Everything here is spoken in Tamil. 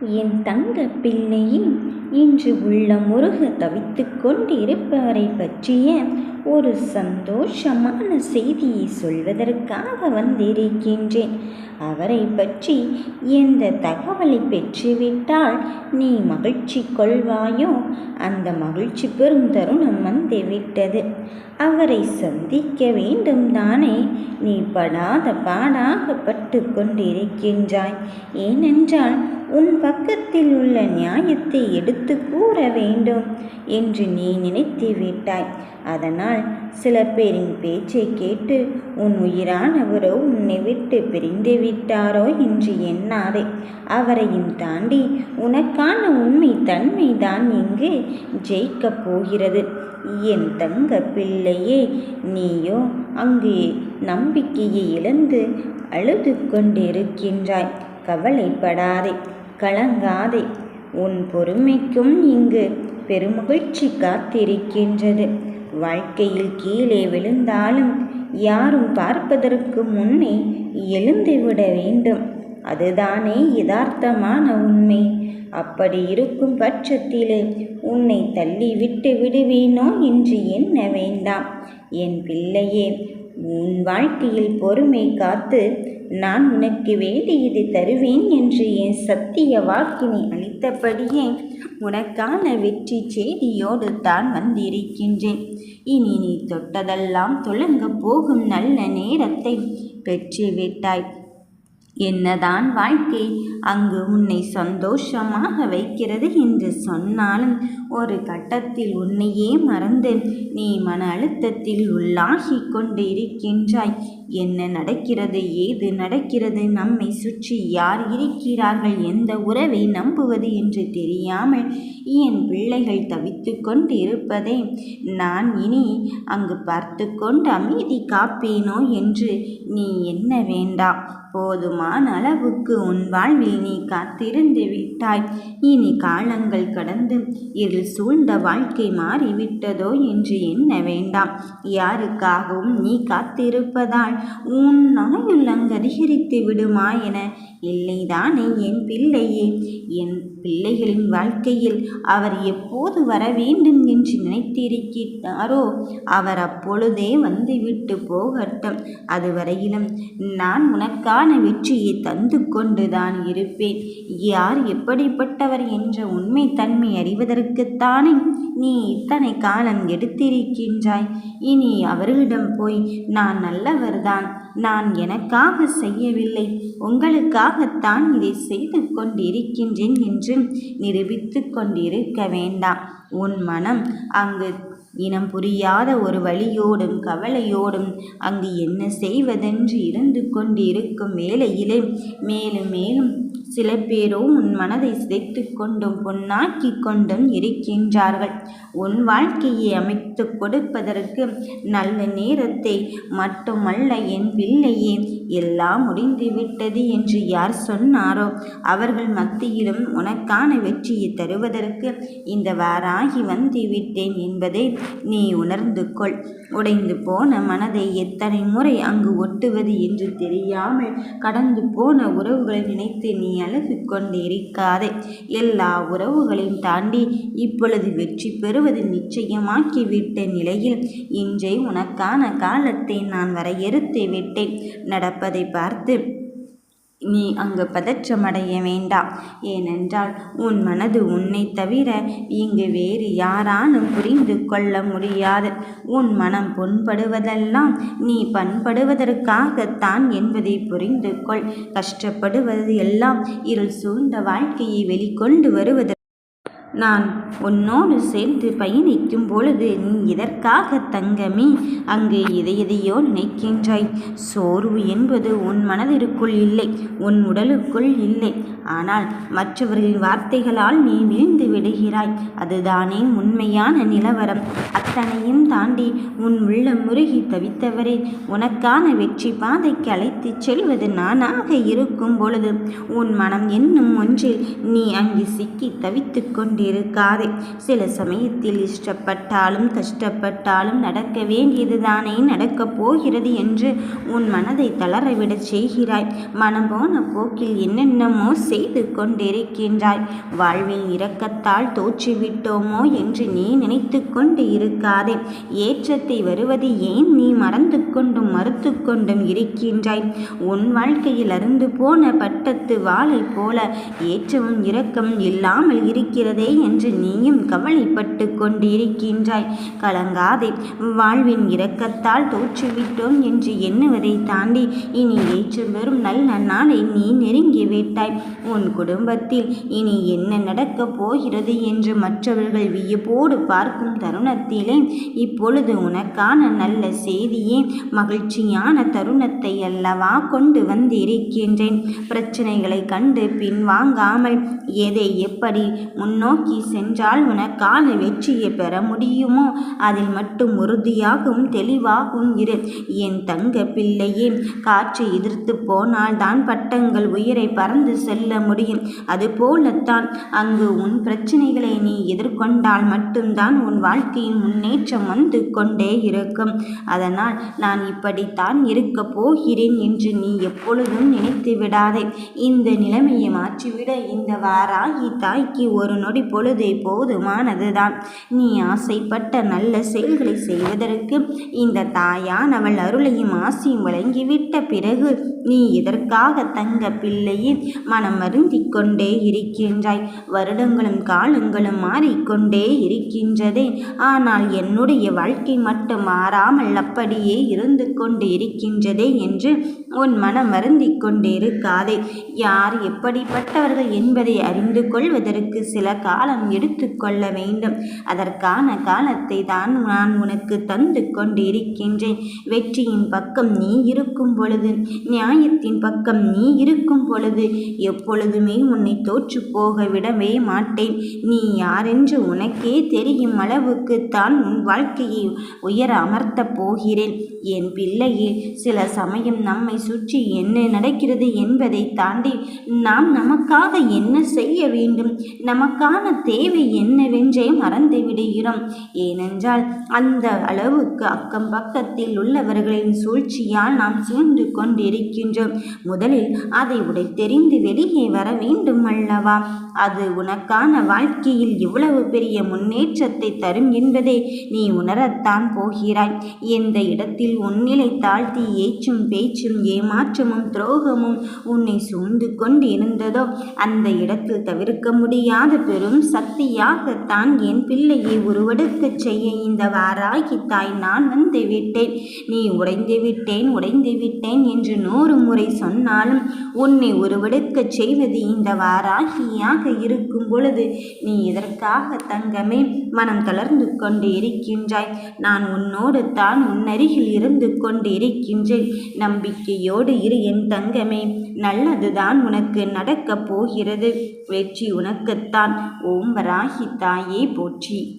என் தங்க பிள்ளையே இன்று உள்ளம் முருக தவித்து கொண்டிருப்பவரை பற்றிய ஒரு சந்தோஷமான செய்தியை சொல்வதற்காக வந்திருக்கின்றேன். அவரை பற்றி எந்த தகவலை பெற்றுவிட்டால் நீ மகிழ்ச்சி கொள்வாயோ? அந்த மகிழ்ச்சி பெரும் தருணம் வந்துவிட்டது. அவரை சந்திக்க வேண்டும் தானே? நீ படாத பாடாகப்பட்டு கொண்டிருக்கின்றாய். ஏனென்றால் உன் பக்கத்தில் உள்ள நியாயத்தை எடுத்து கூற வேண்டும் என்று நீ நினைத்து விட்டாய். அதனால் சில பேரின் பேச்சை கேட்டு உன் உயிரானவரோ உன்னை விட்டு பிரிந்து விட்டாரோ என்று எண்ணாதே. அவரையும் தாண்டி உனக்கான உண்மை தன்மைதான் இங்கு ஜெயிக்கப் போகிறது? என் தங்க பிள்ளையே நீயோ அங்கே நம்பிக்கையை இழந்து அழுது கொண்டிருக்கின்றாய் கவலைப்படாதே கலங்காதே. உன் பொறுமைக்கும் இங்கு பெருமகிழ்ச்சி காத்திருக்கின்றது. வாழ்க்கையில் கீழே விழுந்தாலும் யாரும் பார்ப்பதற்கு முன்னே எழுந்துவிட வேண்டும். அதுதானே யதார்த்தமான உண்மை. அப்படி இருக்கும் பட்சத்திலே உன்னை தள்ளி விட்டு விடுவேனோ என்று எண்ண வேண்டாம். என் பிள்ளையே உன் வாழ்க்கையில் பொறுமை காத்து நான் உனக்கு வேண்டியது தருவேன் என்று என் சத்திய வாக்கினை அளித்தபடியே உனக்கான வெற்றி செய்தியோடு தான் வந்திருக்கின்றேன். இனி நீ தொட்டதெல்லாம் துளங்கப் போகும் நல்ல நேரத்தை பெற்றுவிட்டாய் என்னதான் வாழ்க்கை அங்கு உன்னை சந்தோஷமாக வைக்கிறது என்று சொன்னாலும் ஒரு கட்டத்தில் உன்னையே மறந்து நீ மன அழுத்தத்தில் உள்ளாகி கொண்டு இருக்கின்றாய் என்ன நடக்கிறது ஏது நடக்கிறது நம்மை சுற்றி யார் இருக்கிறார்கள் எந்த உறவை நம்புவது என்று தெரியாமல் என் பிள்ளைகள் தவித்து கொண்டு இருப்பதை நான் இனி அங்கு பார்த்து கொண்டு அமைதி காப்பேனோ என்று நீ என்ன வேண்டாம் போதுமான அளவுக்கு உன் வாழ்வில் நீ காத்திருந்து விட்டாய். இனி காலங்கள் கடந்து இதில் சூழ்ந்த வாழ்க்கை மாறிவிட்டதோ என்று எண்ண வேண்டாம்? யாருக்காகவும் நீ காத்திருப்பதால் உன் ஆயுள் அங்கு அதிகரித்து விடுமா என இல்லைதானே என் பிள்ளையே? என் பிள்ளைகளின் வாழ்க்கையில் அவர் எப்போது வர வேண்டும் என்று நினைத்திருக்கிறாரோ அவர் அப்பொழுதே வந்து விட்டு போகட்டும். அதுவரையிலும் நான் உனக்கான வெற்றியை தந்து கொண்டுதான் இருப்பேன். யார் எப்படிப்பட்டவர் என்ற உண்மை தன்மை அறிவதற்குத்தானே நீ இத்தனை காலம் எடுத்திருக்கின்றாய். இனி அவர்களிடம் போய் நான் நல்லவர்தான். நான் எனக்காக செய்யவில்லை. உங்களுக்காகத்தான் இதை செய்து கொண்டிருக்கின்றேன் என்று நிரூபித்து கொண்டிருக்க வேண்டாம். உன் மனம் அங்கு இனம் புரியாத ஒரு வழியோடும் கவலையோடும் அங்கு என்ன செய்வதென்று இருந்து கொண்டிருக்கும் வேளையிலே மேலும் மேலும் சில பேரோ உன் மனதை சிதைத்து கொண்டும் பொன்னாக்கி கொண்டும் இருக்கின்றார்கள். உன் வாழ்க்கையை அமைத்து கொடுப்பதற்கு நல்ல நேரத்தை மட்டுமல்ல என் பிள்ளையே எல்லாம் முடிந்துவிட்டது என்று யார் சொன்னாரோ அவர்கள் மத்தியிலும் உனக்கான வெற்றியை தருவதற்கு இந்த வாராகி வந்து விட்டேன் என்பதை நீ உணர்ந்து கொள். உடைந்து போன மனதை எத்தனை முறை அங்கு ஒட்டுவது என்று தெரியாமல் கடந்து போன உறவுகளை நினைத்து நீ அழகு எல்லா உறவுகளையும் தாண்டி இப்பொழுது வெற்றி பெறுவது நிச்சயமாக்கிவிட்ட நிலையில் இன்றை உனக்கான காலத்தை நான் வரையறுத்து விட்டேன் நடப்பதை பார்த்து நீ அங்கு பதற்றமடைய வேண்டாம் ஏனென்றால் உன் மனது உன்னை தவிர இங்கு வேறு யாராலும் புரிந்து கொள்ள முடியாது. உன் மனம் புண்படுவதெல்லாம் நீ பண்படுவதற்காகத்தான் என்பதை புரிந்து கொள். கஷ்டப்படுவது எல்லாம் இருள் சூழ்ந்த வாழ்க்கையை வெளிக்கொண்டு வருவதற்கு நான் உன்னோடு சேர்ந்து பயணிக்கும் பொழுது நீ இதற்காக தங்கமே. அங்கு எதை எதையோ நினைக்கின்றாய். சோர்வு என்பது உன் மனதிற்குள் இல்லை உன் உடலுக்குள் இல்லை. ஆனால் மற்றவர்களின் வார்த்தைகளால் நீ வீழ்ந்து விடுகிறாய். அதுதானே உண்மையான நிலவரம். அத்தனையும் தாண்டி உன் உள்ள முருகி தவித்தவரே உனக்கான வெற்றி பாதைக்கு அழைத்துச் செல்வது நானாக இருக்கும் பொழுது உன் மனம் என்னும் ஒன்றில் நீ அங்கு சிக்கி தவித்து கொண்டிருக்காதே. சில சமயத்தில் இஷ்டப்பட்டாலும் கஷ்டப்பட்டாலும் நடக்க வேண்டியதுதானே நடக்கப் போகிறது என்று உன் மனதை தளரவிடச் செய்கிறாய். மனம் போன போக்கில் என்னென்னமோ செய்து கொண்டிருக்கின்றாய். வாழ்வில் இரக்கத்தால் தோற்றுவிட்டோமோ என்று நீ நினைத்து கொண்டு இருக்காதே. ஏற்றத்தை வருவது ஏன் நீ மறந்து கொண்டும் மறுத்து கொண்டும் இருக்கின்றாய்? உன் வாழ்க்கையில் அருந்து போன பட்டத்து வாளை போல ஏற்றமும் இரக்கம் இல்லாமல் இருக்கிறதே என்று நீயும் கவலைப்பட்டு கொண்டிருக்கின்றாய். கலங்காதே. வாழ்வின் இரக்கத்தால் தோற்றுவிட்டோம் என்று எண்ணுவதை தாண்டி இனி ஏற்றம் பெறும் நல்ல நாளை நீ நெருங்கி விட்டாய் உன் குடும்பத்தில் இனி என்ன நடக்கப் போகிறது என்று மற்றவர்கள் வியப்போடு பார்க்கும் தருணத்திலே இப்பொழுது உனக்கான நல்ல செய்தியே மகிழ்ச்சியான தருணத்தை அல்லவா கொண்டு வந்திருக்கின்றேன். பிரச்சனைகளை கண்டு பின்வாங்காமல் எதை எப்படி முன்னோக்கி சென்றால் உனக்கான வெற்றியை பெற முடியுமோ அதில் மட்டும் உறுதியாகவும் தெளிவாகவும் இரு. என் தங்க பிள்ளையே காற்று எதிர்த்து போனால் தான் பட்டங்கள் உயிரை பறந்து செல்ல முடியும். அதுபோலத்தான் அங்கு உன் பிரச்சனைகளை நீ எதிர்கொண்டால் மட்டும்தான் உன் வாழ்க்கையின் முன்னேற்றம் வந்து கொண்டே இருக்கும். அதனால் நான் இப்படித்தான் இருக்க போகிறேன் என்று நீ எப்பொழுதும் நினைத்து விடாதே. இந்த நிலைமையை மாற்றிவிட இந்த வாராகி தாய்க்கு ஒரு நொடி பொழுதே போதுமானதுதான். நீ ஆசைப்பட்ட நல்ல செயல்களை செய்வதற்கு இந்த தாயானவள் அருளையும் ஆசையும் வழங்கிவிட்ட பிறகு நீ இதற்காக தங்க பிள்ளையின் மனம் வருந்திக் கொண்டே இருக்கின்றாய். வருடங்களும் காலங்களும் மாறிக்கொண்டே இருக்கின்றதே. ஆனால் என்னுடைய வாழ்க்கை மட்டும் மாறாமல் அப்படியே இருந்து கொண்டு இருக்கின்றதே என்று உன் மனம் வருந்தி கொண்டிருக்காதே யார் எப்படிப்பட்டவர்கள் என்பதை அறிந்து கொள்வதற்கு சில காலம் எடுத்துக்கொள்ள வேண்டும். அதற்கான காலத்தை தான் நான் உனக்கு தந்து கொண்டு இருக்கின்றேன். வெற்றியின் பக்கம் நீ இருக்கும் பொழுது நியாயத்தின் பக்கம் நீ இருக்கும் பொழுது எப் எப்பொழுதுமே உன்னை தோற்று போக விடவே மாட்டேன். நீ யாரென்று உனக்கே தெரியும் அளவுக்கு தான் உன் வாழ்க்கையை உயர அமர்த்தப் போகிறேன். என் பிள்ளையே சில சமயம் நம்மை சுற்றி என்ன நடக்கிறது என்பதை தாண்டி நாம் நமக்காக என்ன செய்ய வேண்டும்? நமக்கான தேவை என்னவென்றே மறந்து விடுகிறோம். ஏனென்றால் அந்த அளவுக்கு அக்கம் பக்கத்தில் உள்ளவர்களின் சூழ்ச்சியால் நாம் சூழ்ந்து கொண்டிருக்கின்றோம். முதலில் அதை உடை தெரிந்து வெளியே வர வேண்டும் அல்லவா? அது உனக்கான வாழ்க்கையில் இவ்வளவு பெரிய முன்னேற்றத்தை தரும் என்பதை நீ உணரத்தான் போகிறாய். எந்த இடத்தில் உன்னிலை தாழ்த்தி ஏச்சும் பேச்சும் ஏமாற்றமும் துரோகமும் உன்னை சூழ்ந்து கொண்டு இருந்ததோ அந்த இடத்தில் தவிர்க்க முடியாத பெரும் சக்தியாகத்தான் என் பிள்ளையை உருவெடுக்கச் செய்ய இந்த வாராகி தாய் நான் வந்து விட்டேன். நீ உடைந்து விட்டேன் உடைந்து விட்டேன் என்று நூறு முறை சொன்னாலும் உன்னை உருவெடுக்கச் செய்வது இந்த வாராகியாக இருக்கும் பொழுது நீ இதற்காக தங்கமே மனம் தளர்ந்து கொண்டு இருக்கின்றாய்? நான் உன்னோடு தான் உன்னருகில் இருந்து கொண்டு இருக்கின்றேன். நம்பிக்கையோடு இரு என் தங்கமே. நல்லதுதான் உனக்கு நடக்கப் போகிறது. வெற்றி உனக்குத்தான். ஓம்பராகி தாயே போற்றி.